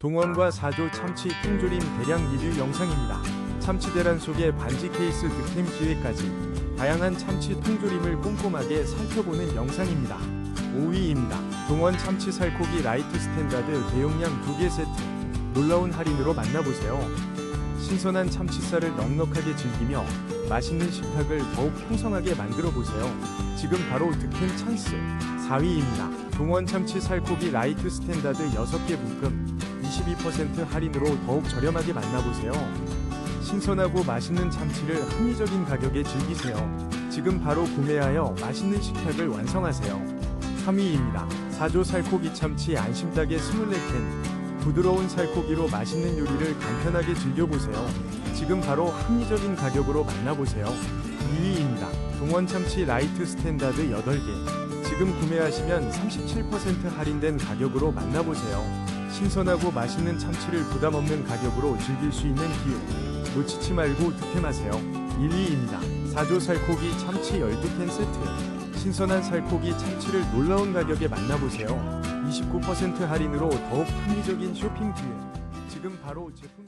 동원과 4조 참치 통조림 대량 리뷰 영상입니다. 참치 대란 속에 반지 케이스 득템 기회까지 다양한 참치 통조림을 꼼꼼하게 살펴보는 영상입니다. 5위입니다. 동원 참치 살코기 라이트 스탠다드 대용량 2개 세트 놀라운 할인으로 만나보세요. 신선한 참치살을 넉넉하게 즐기며 맛있는 식탁을 더욱 풍성하게 만들어 보세요. 지금 바로 득템 찬스 4위입니다. 동원 참치 살코기 라이트 스탠다드 6개 묶음 22% 할인으로 더욱 저렴하게 만나보세요. 신선하고 맛있는 참치를 합리적인 가격에 즐기세요. 지금 바로 구매하여 맛있는 식탁을 완성하세요. 3위입니다. 4조 살코기 참치 안심닭의 24캔 부드러운 살코기로 맛있는 요리를 간편하게 즐겨보세요. 지금 바로 합리적인 가격으로 만나보세요. 2위입니다. 동원 참치 라이트 스탠다드 8개. 지금 구매하시면 37% 할인된 가격으로 만나보세요. 신선하고 맛있는 참치를 부담 없는 가격으로 즐길 수 있는 기회. 놓치지 말고 득템하세요. 1위입니다. 4조 살코기 참치 12캔 세트. 신선한 살코기 참치를 놀라운 가격에 만나보세요. 29% 할인으로 더욱 합리적인 쇼핑 기회. 지금 바로 제품